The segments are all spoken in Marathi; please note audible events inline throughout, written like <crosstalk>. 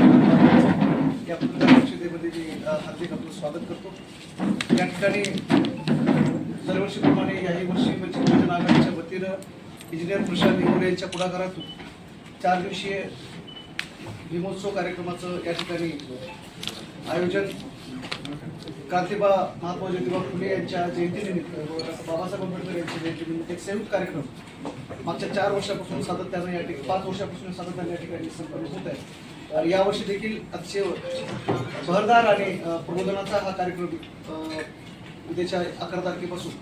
या पत्रकार परिषदेमध्ये मी हार्दिक आपलं स्वागत करतो. या ठिकाणी दरवर्षीप्रमाणे याही वर्षी वंचित बहुजन आघाडीच्या वतीनं इंजिनियर प्रशांत निगोरे यांच्या पुढाकारातून चार दिवसीय भीमोत्सव कार्यक्रमाचं या ठिकाणी आयोजन क्रांतिबा महात्मा ज्योतिबा फुले यांच्या जयंतीनिमित्त बाबासाहेब आंबेडकर यांच्या जयंतीनिमित्त एक संयुक्त कार्यक्रम मागच्या चार वर्षापासून सातत्यानं या ठिकाणी पाच वर्षापासून सातत्यानं या ठिकाणी संपन्न होत आहे. यावर्षी देखील अतिशय भरदार आणि प्रबोधनाचा हा कार्यक्रम उद्याच्या अकरा तारखेपासून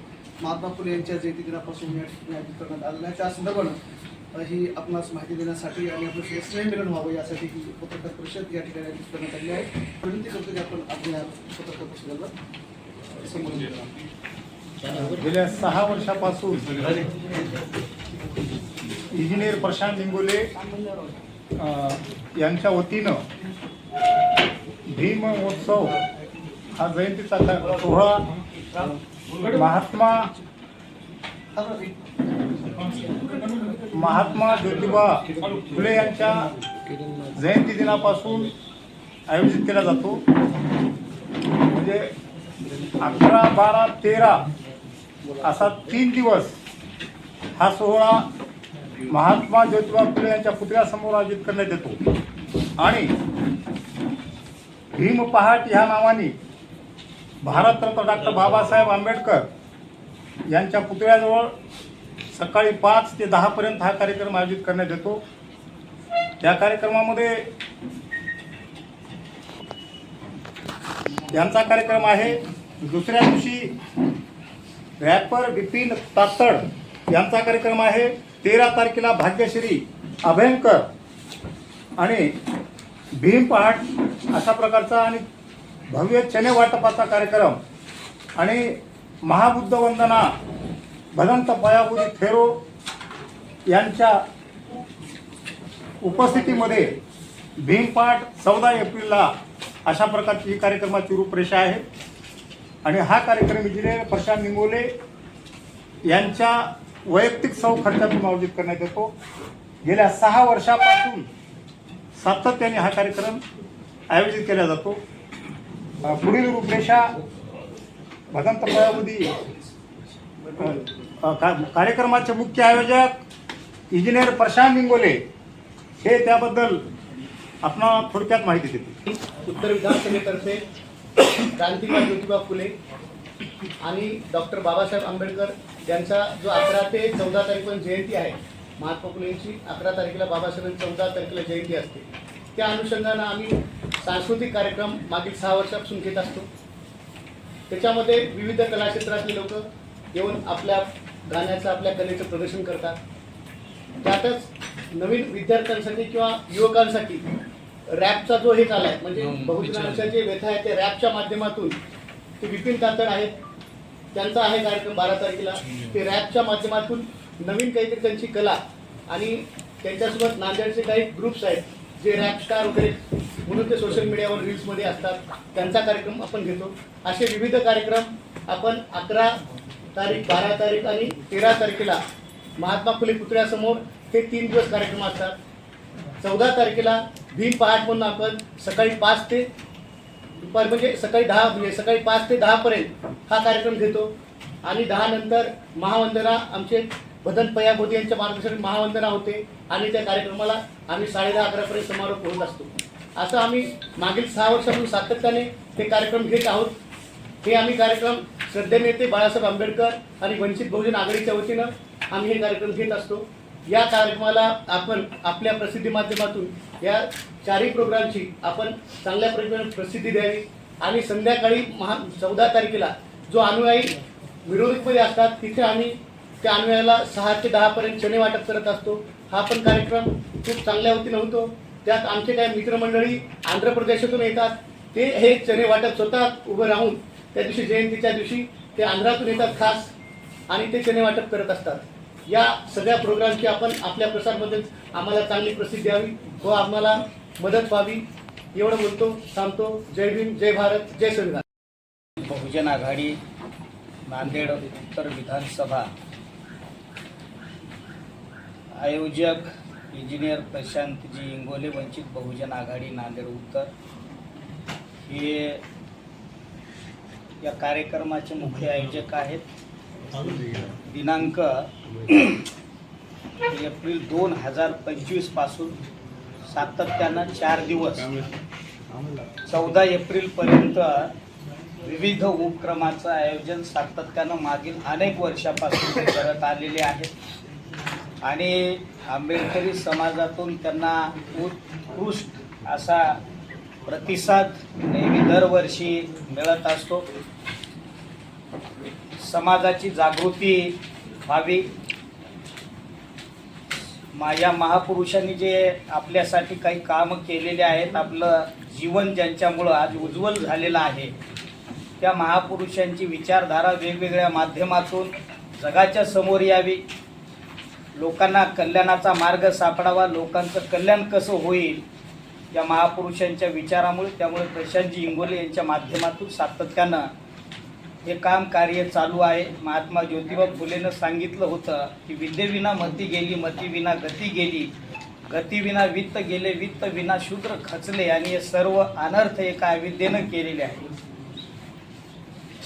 महात्मा फुले यांच्या जयंती दिनापासून या ठिकाणी आयोजित करण्यात आलेला आहे. त्या संदर्भानं ही आपणास माहिती देण्यासाठी आणि आपलं सगळं स्नेहमिलन व्हावं यासाठी ही पत्रकार परिषद या ठिकाणी आयोजित करण्यात आली आहे. विनंती करतो की आपण आपल्या पत्रकार परिषदेला संबोधन गेल्या सहा वर्षापासून इंजिनियर प्रशांत हिंगोले यांच्या वतीनं भीम उत्सव हा जयंतीचा सोहळा महात्मा महात्मा ज्योतिबा फुले यांच्या जयंती दिनापासून आयोजित केला जातो. म्हणजे अकरा बारा तेरा असा तीन दिवस हा सोहळा महात्मा ज्योतिबा फुले यांच्या पुतळ्यासमोर आयोजित करण्यात येतो. आणि भीम पहाट ह्या नावाने भारतरत्न डॉक्टर बाबासाहेब आंबेडकर यांच्या पुतळ्याजवळ सकाळी पाच ते दहापर्यंत हा कार्यक्रम आयोजित करण्यात येतो. त्या कार्यक्रमामध्ये यांचा कार्यक्रम आहे. दुसऱ्या दिवशी रॅपर बिपिन तातड यांचा कार्यक्रम आहे. तेरा तारखेला भाग्यश्री अभयंकर आणि भीम पहाट अशा प्रकारचा आणि भव्य चने वाटपाचा कार्यक्रम आणि महाबुद्ध वंदना भदंत पयाबुरी थेरो यांच्या उपस्थितीमध्ये भीमपाठ चौदा एप्रिलला अशा प्रकारची ही कार्यक्रमाची रूपरेषा आहे. आणि हा कार्यक्रम इंजिनियर प्रशांत निंगोले यांच्या वैयक्तिक सौ खर्चातून आयोजित करण्यात येतो. गेल्या सहा वर्षापासून सातत्याने हा कार्यक्रम आयोजित केला जातो. पुढील रूपरेषा भदंत पयाबुदी का- कार्यक्रमाचे मुख्य आयोजक इंजिनियर प्रशांत इंगोले हे त्याबद्दल आपण थोडक्यात माहिती देते. उत्तर विधानसभेतर्फे <coughs> क्रांतिकार ज्योतिबा फुले आणि डॉक्टर बाबासाहेब आंबेडकर यांचा जो अकरा ते चौदा तारखेपर्यंत जयंती आहे महात्मा फुलेंची अकरा तारखेला बाबासाहेबांची चौदा तारखेला जयंती असते. त्या अनुषंगानं आम्ही सांस्कृतिक कार्यक्रम मागील सहा वर्षापासून घेत असतो. त्याच्यामध्ये विविध कलाक्षेत्रातले लोक येऊन आपल्या गाण्याचं आपल्या कलेचं प्रदर्शन करतात. त्यातच नवीन विद्यार्थ्यांसाठी किंवा युवकांसाठी रॅपचा जो हे चालाय म्हणजे बहुजनांच्या जे व्यथा आहेत ते रॅपच्या माध्यमातून ते विपिन कातड आहेत. त्यांचा आहे कार्यक्रम बारा तारखेला. ते रॅपच्या माध्यमातून नवीन काहीतरी त्यांची कला आणि त्यांच्यासोबत नांदेडचे काही ग्रुप्स आहेत जे रॅप स्टार वगैरे म्हणून ते सोशल मीडियावर रील्समध्ये असतात. त्यांचा कार्यक्रम आपण घेतो. असे विविध कार्यक्रम आपण अकरा तारीख बारा तारीख आणि तेरा तारखेला महात्मा फुले पुतळ्यासमोर हे तीन दिवस कार्यक्रम असतात. चौदा तारखेला भीम पहाट म्हणून आपण सकाळी पाच ते दुपारी म्हणजे सकाळी दहा म्हणजे सकाळी पाच ते दहापर्यंत हा कार्यक्रम घेतो. आणि दहा नंतर महावंदना आमचे भदन पया मोदी यांच्या मार्गदर्शन महावंदना होते आणि त्या कार्यक्रमाला आम्ही साडेदहा अकरापर्यंत समारोप होत असतो. असं आम्ही मागील सहा वर्षापासून सातत्याने ते कार्यक्रम घेत आहोत. हे आम्ही कार्यक्रम श्रद्धे नेते बाळासाहेब आंबेडकर आणि वंचित बहुजन आघाडीच्या वतीनं आम्ही हे कार्यक्रम घेत असतो. या कार्यक्रमाला आपण आपल्या प्रसिद्धी माध्यमातून या चारही प्रोग्रामची आपण चांगल्या प्रकारे प्रसिद्धी द्यावी. आणि संध्याकाळी महा चौदा तारखेला जो अनुयायी विरोधकमध्ये असतात तिथे आम्ही त्या अनुयायाला सहा ते दहापर्यंत चणे वाटप करत असतो. हा पण कार्यक्रम खूप चांगल्या वतीनं होतो. त्यात आमचे काही मित्रमंडळी आंध्र प्रदेशातून येतात. ते हे चणे वाटप स्वतः उभं राहून त्या दिवशी जयंतीच्या दिवशी ते आंध्रातून येतात खास आणि ते चणे वाटप करत असतात. या सगळ्या प्रोग्रामची आपण आपल्या प्रसारबद्दल आम्हाला चांगली प्रसिद्धी द्यावी व आम्हाला मदत व्हावी. एवढं बोलतो सांगतो जय भीम जय भारत जय संविधान बहुजन आघाडी नांदेड उत्तर विधानसभा. आयोजक इंजिनियर प्रशांतजी इंगोले वंचित बहुजन आघाडी नांदेड उत्तर. हे या कार्यक्रमाचे मुख्य आयोजक आहेत. दिनांक एप्रिल दोन हजार पंचवीसपासून सातत्यानं चार दिवस चौदा एप्रिलपर्यंत विविध उपक्रमाचं आयोजन सातत्यानं मागील अनेक वर्षापासून ते करत आलेले आहेत आणि आंबेडकरी समाजातून त्यांना उत्कृष्ट असा प्रतिसाद नेहमी दरवर्षी मिळत असतो. समाजाची जागृती व्हावी. मा या महापुरुषांनी जे आपल्यासाठी काही काम केलेले आहेत आपलं जीवन ज्यांच्यामुळं आज उज्ज्वल झालेलं आहे त्या महापुरुषांची विचारधारा वेगवेगळ्या माध्यमातून जगाच्या समोर यावी. लोकांना कल्याणाचा मार्ग सापडावा लोकांचं कल्याण कसं होईल या महापुरुषांच्या विचारामुळे त्यामुळे प्रशांतजी इंगोले यांच्या माध्यमातून सातत्यानं हे काम कार्य चालू आहे. महात्मा ज्योतिबा फुलेनं सांगितलं होतं की विद्येविना मती गेली मतीविना गती गेली. गतीविना वित्त गेले वित्त विना शूद्र खचले आणि हे सर्व अनर्थ एका अविद्येनं केलेले आहे.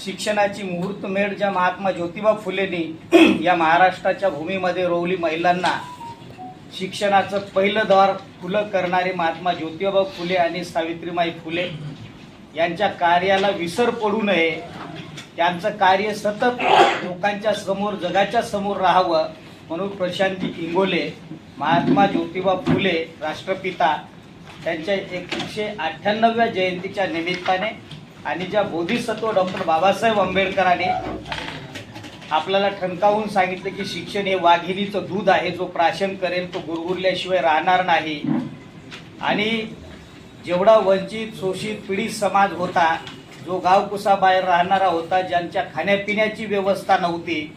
शिक्षणाची मुहूर्तमेढ ज्या महात्मा ज्योतिबा फुलेंनी <clears throat> या महाराष्ट्राच्या भूमीमध्ये रोवली महिलांना शिक्षणाचं पहिलं द्वार खुलं करणारे महात्मा ज्योतिबा फुले आणि सावित्रीमाई फुले यांच्या कार्याला विसर पडू नये. त्यांचं कार्य सतत लोकांच्या समोर जगाच्या समोर राहावं म्हणून प्रशांती इंगोले महात्मा ज्योतिबा फुले राष्ट्रपिता त्यांच्या एकशे अठ्ठ्याण्णव्या जयंतीच्या निमित्ताने आणि ज्या बोधिसत्व डॉक्टर बाबासाहेब आंबेडकरांनी आपल्याला ठणकावून सांगितलं की शिक्षण हे वाघिणीचं दूध आहे जो प्राशन करेल तो गुरगुरल्याशिवाय राहणार नाही. आणि जेवढा वंचित शोषित पीडित समाज होता जो गावकुसाबाहेर राहणारा होता ज्यांच्या खाण्यापिण्याची व्यवस्था नव्हती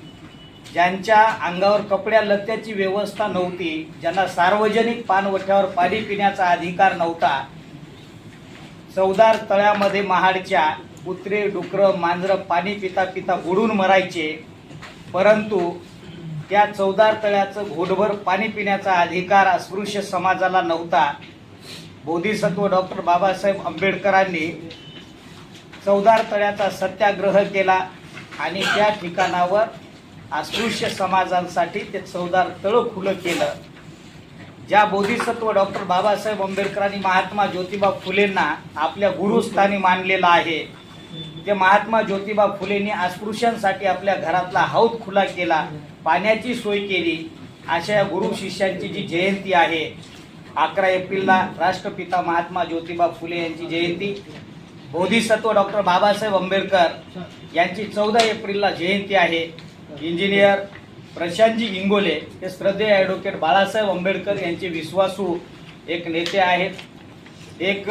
ज्यांच्या अंगावर कपड्या लत्याची व्यवस्था नव्हती ज्यांना सार्वजनिक पानवठ्यावर पाणी पिण्याचा अधिकार नव्हता चौदार तळ्यामध्ये महाडच्या कुत्रे डुकरं मांजरं पाणी पिता पिता बुडून मरायचे. परंतु त्या चौदार तळ्याचं घोटभर पाणी पिण्याचा अधिकार अस्पृश्य समाजाला नव्हता. बोधिसत्व डॉक्टर बाबासाहेब आंबेडकरांनी चौदार तळ्याचा सत्याग्रह केला आणि त्या ठिकाणावर अस्पृश्य समाजांसाठी ते चौदार तळं खुलं केलं. ज्या बोधिसत्व डॉक्टर बाबासाहेब आंबेडकरांनी महात्मा ज्योतिबा फुलेंना आपल्या गुरुस्थानी मानलेलं आहे. ते महात्मा ज्योतिबा फुलेंनी अस्पृश्यांसाठी आपल्या घरातला हौद खुला केला पाण्याची सोय केली अशा या गुरु शिष्यांची जी जयंती आहे अकरा एप्रिलला राष्ट्रपिता महात्मा ज्योतिबा फुले यांची जयंती बोधिसत्व डॉक्टर बाबासाहेब आंबेडकर यांची चौदा एप्रिलला जयंती आहे. इंजिनियर प्रशांतजी इंगोले हे श्रद्धेय ॲडव्होकेट बाळासाहेब आंबेडकर यांचे विश्वासू एक नेते आहेत. एक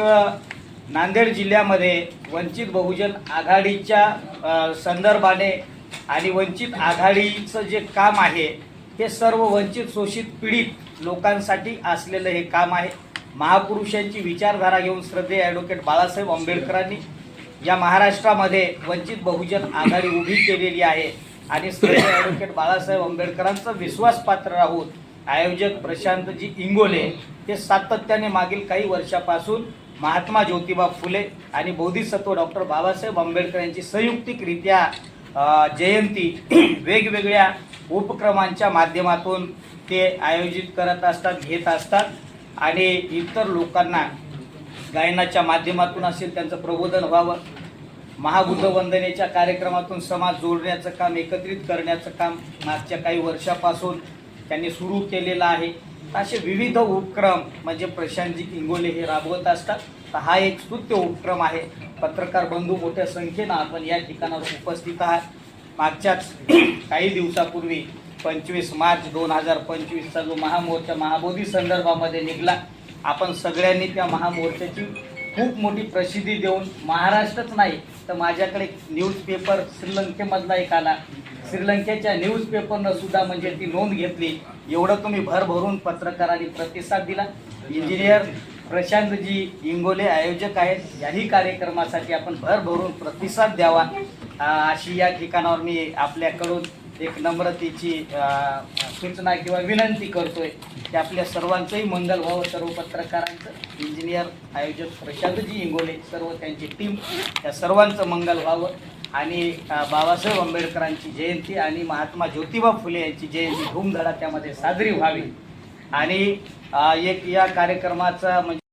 नांदेड जिल्ह्यामध्ये वंचित बहुजन आघाडीच्या संदर्भाने आणि वंचित आघाडीचं जे काम आहे हे सर्व वंचित शोषित पीडित लोकांसाठी असलेलं हे काम आहे. महापुरुषांची विचारधारा घेऊन श्रद्धे ॲडव्होकेट बाळासाहेब आंबेडकरांनी या महाराष्ट्रामध्ये वंचित बहुजन आघाडी उभी केलेली आहे. आणि श्रद्धे ॲडव्होकेट बाळासाहेब आंबेडकरांचा विश्वासपात्र राहून आयोजक प्रशांतजी इंगोले हे सातत्याने मागील काही वर्षापासून महात्मा ज्योतिबा फुले आणि बोधिसत्व डॉक्टर बाबासाहेब आंबेडकर यांची संयुक्तिकरित्या जयंती <clears throat> वेगवेगळ्या उपक्रमांच्या माध्यमातून ते आयोजित करत असतात घेत असतात. आणि इतर लोकांना गायनाच्या माध्यमातून असेल त्यांचं प्रबोधन व्हावं. महाबुद्धवंदनेच्या कार्यक्रमातून समाज जोडण्याचं काम एकत्रित करण्याचं काम मागच्या काही वर्षापासून त्यांनी सुरू केलेलं आहे. असे विविध उपक्रम म्हणजे प्रशांतजी इंगोले हे राबवत असतात. तर हा एक स्तुत्य उपक्रम आहे. पत्रकार बंधू मोठ्या संख्येनं आपण या ठिकाणावर उपस्थित आहात. मागच्याच <clears throat> काही दिवसापूर्वी पंचवीस मार्च दोन हजार पंचवीसचा जो महामोर्चा महाबोधी संदर्भामध्ये निघाला आपण सगळ्यांनी त्या महामोर्चाची खूप मोठी प्रसिद्धी देऊन महाराष्ट्रच नाही तर माझ्याकडे न्यूजपेपर श्रीलंकेमधला एक आला. श्रीलंकेच्या न्यूजपेपरनं सुद्धा म्हणजे ती नोंद घेतली. एवढं तुम्ही भरभरून पत्रकारांनी प्रतिसाद दिला. इंजिनियर प्रशांतजी इंगोले आयोजक आहेत याही कार्यक्रमासाठी आपण भरभरून प्रतिसाद द्यावा. अशी या ठिकाणावर मी आपल्याकडून एक नम्रतेची सूचना किंवा विनंती करतोय की आपल्या सर्वांचंही मंगल व्हावं. सर्व पत्रकारांचं इंजिनियर आयोजक प्रशांतजी इंगोले सर्व त्यांची टीम या सर्वांचं मंगल व्हावं. आणि बाबासाहेब आंबेडकरांची जयंती आणि महात्मा ज्योतिबा फुले यांची जयंती धूमधडाक्यामध्ये साजरी व्हावी. आणि एक या कार्यक्रमाचा म्हणजे